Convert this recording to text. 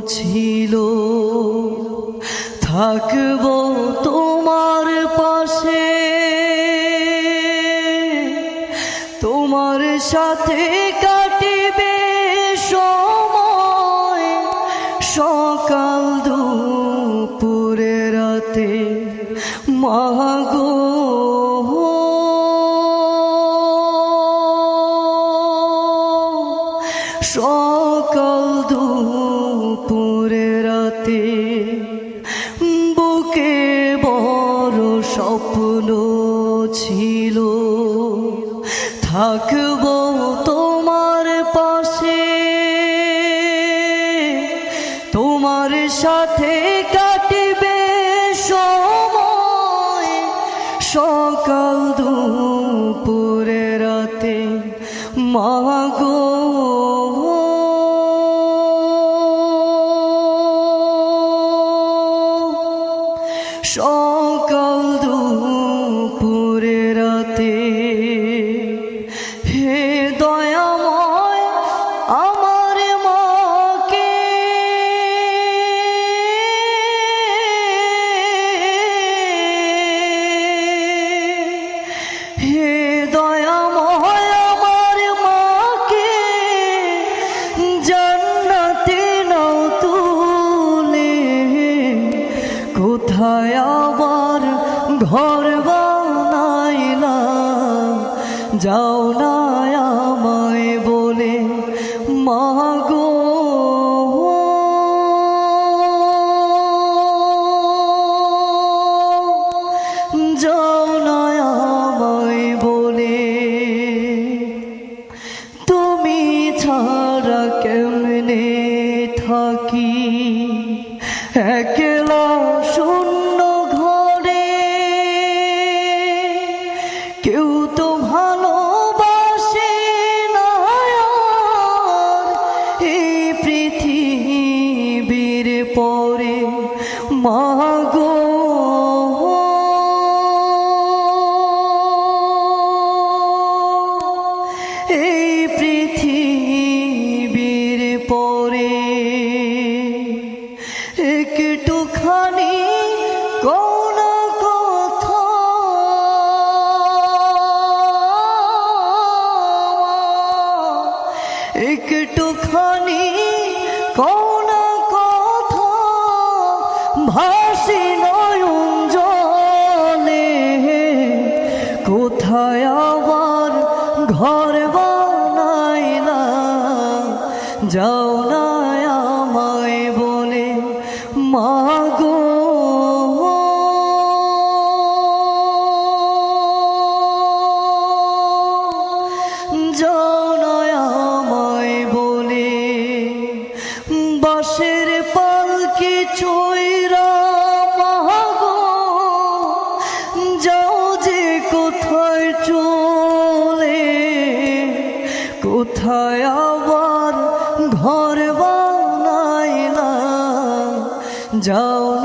ছিল। থাকব তোমার পাশে। তোমার সাথে কাটিবে সময়। সকাল দুপুরে রাতে। মাগো সকাল রাতে বুকে বড় স্বপ্ন ছিল। থাকব তোমার পাশে, তোমার সাথে কাটবে সময়। সকাল দুপুরে রাতে মাগো সকাল কোথায় আবার ঘর বানাইলা যাও না আমায় বলে, মাগো। যাও না আমায় বলে, তুমি ছাড়া কেমনে থাকি? একলা মাগো। এই পৃথিবীর পরে একটুখানি কোন কথা একটুখানি ভাসি নয়ন জলে। কোথায় আবার ঘর বানাইলা? যাও না আমায় বলে মাগো। যাও কোথায় আবার ঘর বানাইলা যাও